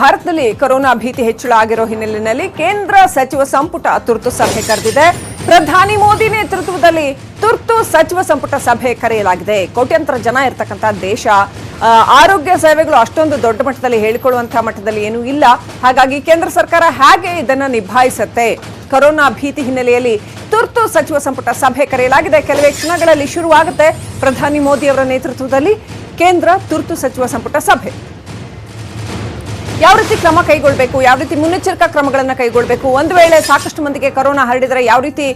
ಭಾರತದಲ್ಲಿ ಕೊರೋನಾ ಭೀತಿ ಹೆಚ್ಚಳ ಆಗಿರೋ ಹಿನ್ನೆಲೆಯಲ್ಲಿ ಕೇಂದ್ರ ಸಚಿವ ಸಂಪುಟ ತುರ್ತು ಸಭೆ ಕರೆದಿದೆ. ಪ್ರಧಾನಿ ಮೋದಿ ನೇತೃತ್ವದಲ್ಲಿ ತುರ್ತು ಸಚಿವ ಸಂಪುಟ ಸಭೆ ಕರೆಯಲಾಗಿದೆ. ಕೋಟ್ಯಂತರ ಜನ ಇರ್ತಕ್ಕಂಥ ದೇಶ ಆರೋಗ್ಯ ಸೇವೆಗಳು ಅಷ್ಟೊಂದು ದೊಡ್ಡ ಮಟ್ಟದಲ್ಲಿ ಹೇಳಿಕೊಳ್ಳುವಂತಹ ಮಟ್ಟದಲ್ಲಿ ಏನೂ ಇಲ್ಲ. ಹಾಗಾಗಿ ಕೇಂದ್ರ ಸರ್ಕಾರ ಹೇಗೆ ಇದನ್ನ ನಿಭಾಯಿಸುತ್ತೆ? ಕೊರೋನಾ ಭೀತಿ ಹಿನ್ನೆಲೆಯಲ್ಲಿ ತುರ್ತು ಸಚಿವ ಸಂಪುಟ ಸಭೆ ಕರೆಯಲಾಗಿದೆ. ಕೆಲವೇ ಕ್ಷಣಗಳಲ್ಲಿ ಶುರುವಾಗುತ್ತೆ. ಪ್ರಧಾನಿ ಮೋದಿ ಅವರ ನೇತೃತ್ವದಲ್ಲಿ ಕೇಂದ್ರ ತುರ್ತು ಸಚಿವ ಸಂಪುಟ ಸಭೆ. ಯಾವ ರೀತಿ ಕ್ರಮ ಕೈಗೊಳ್ಳಬೇಕು ಯಾವ ರೀತಿ ಮುನ್ನೆಚ್ಚರಿಕಾ ಕ್ರಮಗಳನ್ನ ಕೈಗೊಳ್ಳಬೇಕು ಒಂದು ವೇಳೆ ಸಾಕಷ್ಟು ಮಂದಿಗೆ ಕೊರೋನಾ ಹರಡಿದರೆ ಯಾವ ರೀತಿ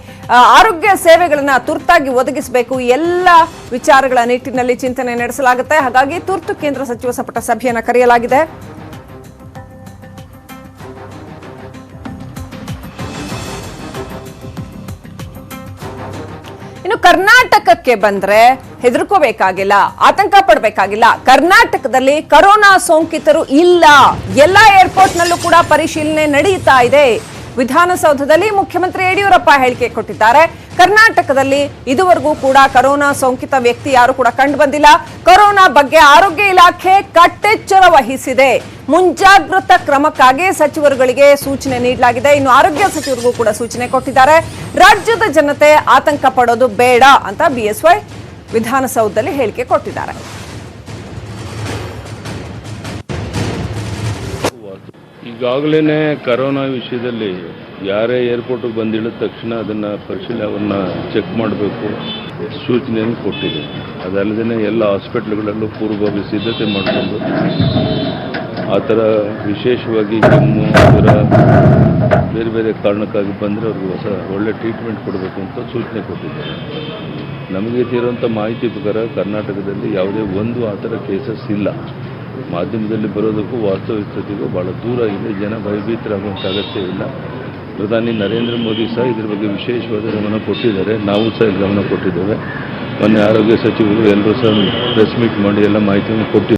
ಆರೋಗ್ಯ ಸೇವೆಗಳನ್ನ ತುರ್ತಾಗಿ ಒದಗಿಸಬೇಕು? ಎಲ್ಲ ವಿಚಾರಗಳ ನಿಟ್ಟಿನಲ್ಲಿ ಚಿಂತನೆ ನಡೆಸಲಾಗುತ್ತೆ. ಹಾಗಾಗಿ ತುರ್ತು ಕೇಂದ್ರ ಸಚಿವ ಸಂಪುಟ ಸಭೆಯನ್ನ ಕರೆಯಲಾಗಿದೆ. ಇನ್ನು ಕರ್ನಾಟಕಕ್ಕೆ ಬಂದ್ರೆ ಹೆದರ್ಕೋಬೇಕಾಗಿಲ್ಲ, ಆತಂಕ ಪಡಬೇಕಾಗಿಲ್ಲ. ಕರ್ನಾಟಕದಲ್ಲಿ ಕರೋನಾ ಸೋಂಕಿತರು ಇಲ್ಲ. ಎಲ್ಲ ಏರ್ಪೋರ್ಟ್ ನಲ್ಲೂ ಕೂಡ ಪರಿಶೀಲನೆ ನಡೆಯುತ್ತಾ ಇದೆ. ವಿಧಾನಸೌಧದಲ್ಲಿ ಮುಖ್ಯಮಂತ್ರಿ ಯಡಿಯೂರಪ್ಪ ಹೇಳಿಕೆ ಕೊಟ್ಟಿದ್ದಾರೆ. ಕರ್ನಾಟಕದಲ್ಲಿ ಇದುವರೆಗೂ ಕೂಡ ಕರೋನಾ ಸೋಂಕಿತ ವ್ಯಕ್ತಿ ಯಾರು ಕೂಡ ಕಂಡು ಬಂದಿಲ್ಲ. ಕೊರೋನಾ ಬಗ್ಗೆ ಆರೋಗ್ಯ ಇಲಾಖೆ ಕಟ್ಟೆಚ್ಚರ ವಹಿಸಿದೆ. ಮುಂಜಾಗ್ರತಾ ಕ್ರಮಕ್ಕಾಗಿ ಸಚಿವರುಗಳಿಗೆ ಸೂಚನೆ ನೀಡಲಾಗಿದೆ. ಇನ್ನು ಆರೋಗ್ಯ ಸಚಿವರಿಗೂ ಕೂಡ ಸೂಚನೆ ಕೊಟ್ಟಿದ್ದಾರೆ. ರಾಜ್ಯದ ಜನತೆ ಆತಂಕ ಪಡೋದು ಬೇಡ ಅಂತ ಬಿಎಸ್ವೈ ವಿಧಾನಸೌಧದಲ್ಲಿ ಹೇಳಿಕೆ ಕೊಟ್ಟಿದ್ದಾರೆ. ಈಗಾಗಲೇ ಕರೋನಾ ವಿಷಯದಲ್ಲಿ ಯಾರೇ ಏರ್ಪೋರ್ಟ್ಗೆ ಬಂದಿಳಿದ ತಕ್ಷಣ ಅದನ್ನು ಪರಿಶೀಲನೆ ಚೆಕ್ ಮಾಡಬೇಕು. ಸೂಚನೆಯನ್ನು ಕೊಟ್ಟಿದೆ. ಅದಲ್ಲದೆ ಎಲ್ಲ ಹಾಸ್ಪಿಟಲ್ಗಳಲ್ಲೂ ಪೂರ್ವಭಾವಿ ಸಿದ್ಧತೆ ಮಾಡಿಕೊಂಡು ಆ ಥರ ವಿಶೇಷವಾಗಿ ಜ್ವರ ಬೇರೆ ಬೇರೆ ಕಾರಣಕ್ಕಾಗಿ ಬಂದರೆ ಅವ್ರಿಗೆ ಹೊಸ ಒಳ್ಳೆ ಟ್ರೀಟ್ಮೆಂಟ್ ಕೊಡಬೇಕು ಅಂತ ಸೂಚನೆ ಕೊಟ್ಟಿದ್ದಾರೆ. ನಮಗೆ ಇರೋಂಥ ಮಾಹಿತಿ ಪ್ರಕಾರ ಕರ್ನಾಟಕದಲ್ಲಿ ಯಾವುದೇ ಒಂದು ಆ ಥರ ಕೇಸಸ್ ಇಲ್ಲ. ಮಾಧ್ಯಮದಲ್ಲಿ ಬರೋದಕ್ಕೂ ವಾಸ್ತವಿಕತೆಗೂ ಭಾಳ ದೂರ ಇದೆ. ಜನ ಭಯಭೀತರಾಗುವಂಥ ಅಗತ್ಯ ಇಲ್ಲ. ಪ್ರಧಾನಿ ನರೇಂದ್ರ ಮೋದಿ ಸಹ ಇದ್ರ ಬಗ್ಗೆ ವಿಶೇಷವಾದ ಗಮನ ಕೊಟ್ಟಿದ್ದಾರೆ. ನಾವು ಸಹ ಗಮನ ಕೊಟ್ಟಿದ್ದೇವೆ. ಮೊನ್ನೆ ಆರೋಗ್ಯ ಸಚಿವರು ಎಲ್ಲರೂ ಸಹ ಪ್ರೆಸ್ ಮೀಟ್ ಮಾಡಿ ಎಲ್ಲ ಮಾಹಿತಿಯನ್ನು ಕೊಟ್ಟಿದ್ದಾರೆ.